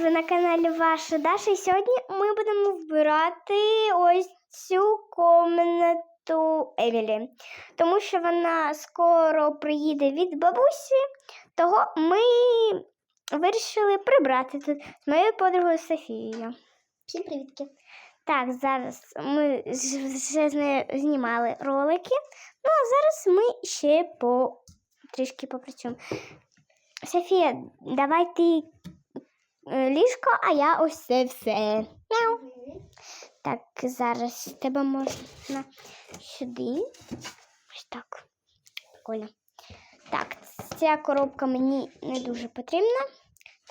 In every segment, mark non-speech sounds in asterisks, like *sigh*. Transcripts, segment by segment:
ви на каналі Ваша Даша. І сьогодні ми будемо вбирати ось цю комнату Емілі. Тому що вона скоро приїде від бабусі, того ми вирішили прибрати тут з моєю подругою Софією. Всім привітки. Так, зараз ми вже з нею знімали ролики. Ну, а зараз ми ще по трішки попрацюємо. Софія, давай ти ліжко, а я ось це все. Мяу. Так, зараз тебе можна сюди. Ось так. Прикольно. Так, ця коробка мені не дуже потрібна.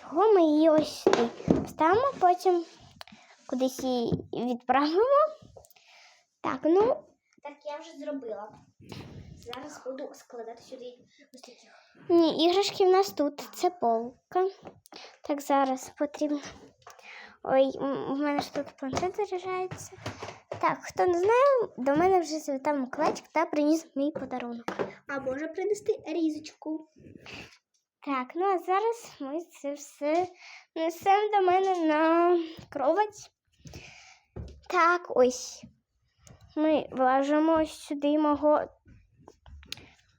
Того ми її ось сюди вставимо, потім кудись її відправимо. Так, ну, Так, я вже зробила. Зараз буду складати сюди ось таких. ні, іграшки в нас тут. Це полка. Так, зараз потрібно. Ой, у мене ж тут планшет заряджається. Так, хто не знає, до мене вже завітав Миколайчик та приніс мій подарунок. А може принести різочку. Так, ну а зараз ми це все несемо до мене на кровать. Так, ось. Ми влажимо сюди мого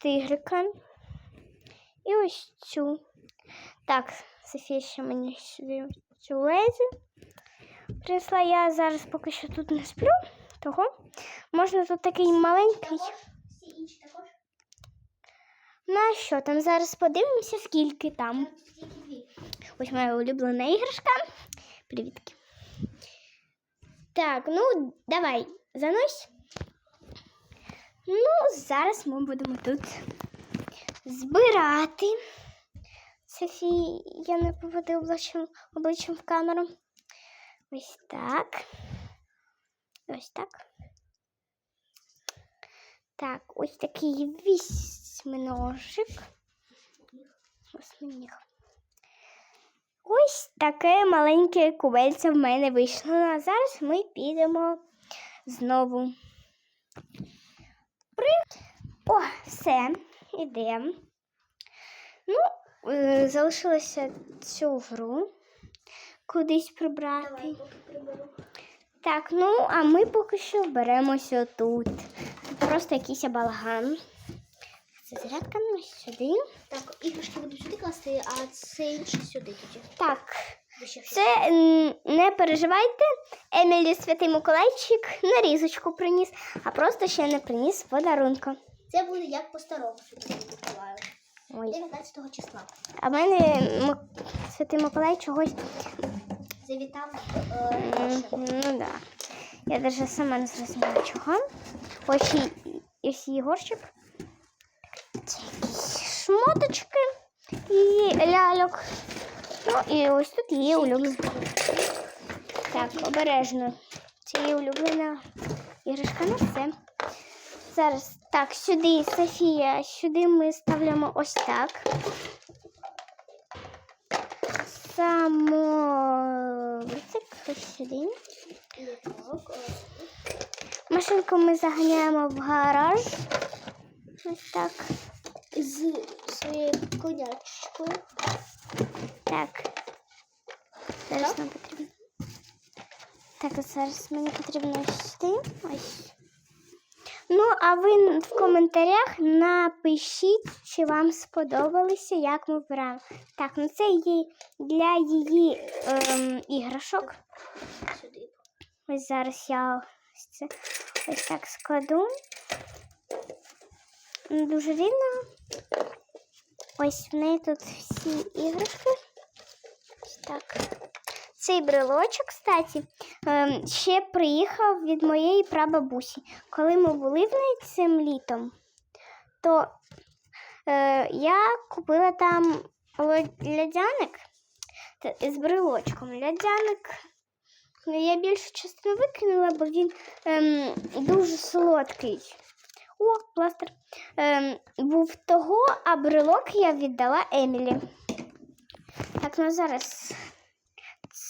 тигрика. І ось цю. Так, Софія ще мені сюди цю лезі. Принесла я зараз поки що тут не сплю, того можна тут такий маленький. Ну а що там? Зараз подивимося, скільки там. Ось моя улюблена іграшка. Привітки. Так, ну давай, занось. Ну, зараз ми будемо тут збирати. Софії, я не поведу обличчям, обличчям в камеру. Ось так. Ось так. Так, ось такий вісьминожик. Восьминіг. Ось таке маленьке кубельце в мене вийшло. Ну, А зараз ми підемо знову. При... О, все, ідемо. Ну, е, залишилося цю гру кудись прибрати. Давай, приберу. Так, ну, а ми поки що беремося тут. Тут просто якийсь балаган. Це зарядка сюди. Так, іграшки буду сюди класти, а це інше сюди тоді. Так. Це не переживайте, Емілі Святий Миколайчик нарізочку приніс, а просто ще не приніс подарунка. Це буде як по-старому Миколаю. Ой. 19 числа. А в мене Святий Миколай чогось. Завітав е. Ну да. Я навіть сама не зрозуміла чого. Ось і, Єгорчик. Це якісь шмоточки і ляльок. І ось тут є улюблена. Так, обережно. Це є улюблена іграшка на все. Зараз так, сюди, Софія, сюди ми ставлямо ось так. Самолітик ось сюди. Машинку ми заганяємо в гараж. Ось так. З своєю конячкою. Так. Зараз нам потрібно. Так, зараз мені потрібно. Ось. Ну, а ви в коментарях напишіть, чи вам сподобалося, як ми вбираємо. Так, ну це є для її ем, іграшок. Ось зараз я ось це ось так складу. Не Дуже рівно. Ось в неї тут всі іграшки. Ось так. Цей брелочок, кстати, ем, ще приїхав від моєї прабабусі. Коли ми були в неї цим літом, то е, я купила там лядяник з брелочком. Лядяник Ну, Я більшу частину викинула, бо він ем, дуже солодкий. О, пластир. Ем, був того, а брелок я віддала Емілі. Так, ну зараз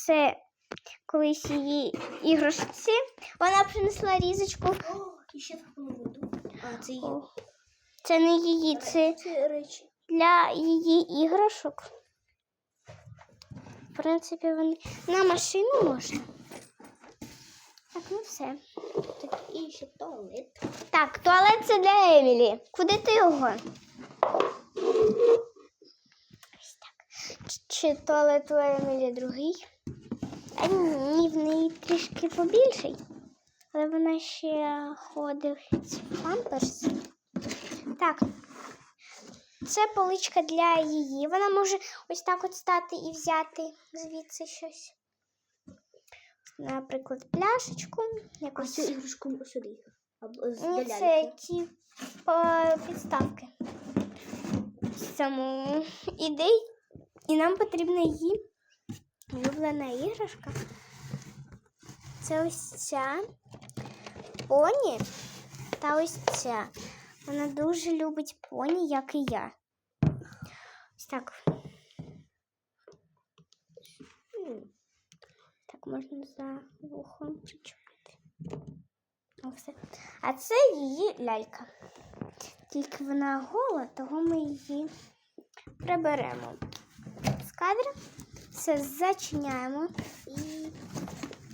це колись її іграшці. Вона принесла різочку. О, і ще воду. А, це її. Це не її, це речі. для її іграшок. В принципі, вони на машину можна. Так, ну все. Так, і ще туалет. Так, туалет це для Емілі. Куди ти його? Ось так. Чи туалет у Емілі другий? А ні, в неї трішки побільший. Але вона ще ходить в памперс. Так. Це поличка для її. Вона може ось так от стати і взяти звідси щось. Наприклад, пляшечку. А Якось. цю іграшку сюди. Ні, це ті підставки. Самому ідей. І нам потрібна її улюблена іграшка. Це ось ця поні та ось ця. Вона дуже любить поні, як і я. Ось так. Так можна за вухом. О, все. А це її лялька. Тільки вона гола, того ми її приберемо з кадра. Все зачиняємо. І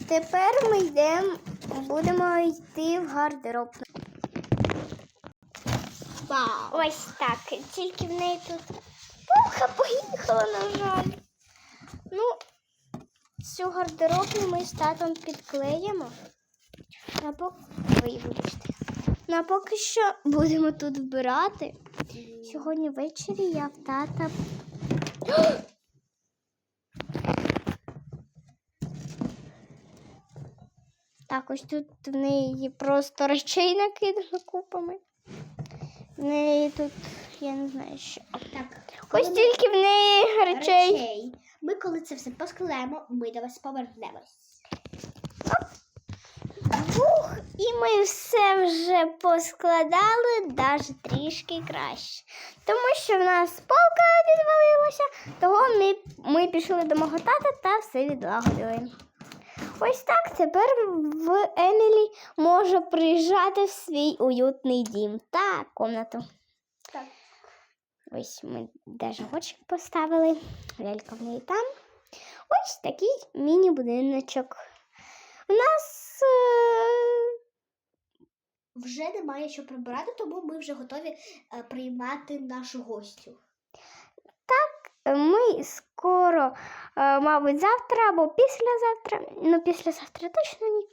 тепер ми йдемо, будемо йти в гардероб. Вау! Ось так. Тільки в неї тут пуха поїхала, на жаль. Ну, цю гардеробну ми з татом підклеїмо. А поки... Ой, вибачте. Ну, а поки що будемо тут вбирати. Сьогодні ввечері я в тата. *gasps* *gasps* Так, ось тут в неї просто речей накидано купами. В неї тут, я не знаю що. Так, Ось тільки в неї речей. речей. Ми коли це все поскладаємо, ми до вас повернемось. Ух, і ми все вже поскладали, навіть трішки краще. Тому що в нас полка відвалилася, того ми, ми пішли до мого тата та все відлагодили. Ось так тепер в Емілі може приїжджати в свій уютний дім та комнату. Так. Ось ми навіть поставили, лялька в неї там. Ось такий міні-будиночок. У нас е, Вже немає що прибирати, тому ми вже готові е, приймати нашу гостю. Ми скоро, е, мабуть, завтра або післязавтра, ну післязавтра точно ні,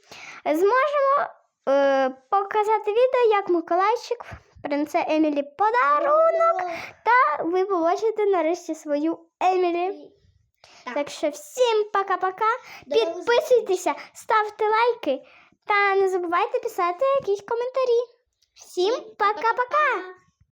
зможемо е, показати відео, як Миколайчик принесе Емілі подарунок, та ви побачите нарешті свою Емілі. Так, Так що всім пока-пока. Підписуйтеся, ставте лайки та не забувайте писати якісь коментарі. Всім пока-пока!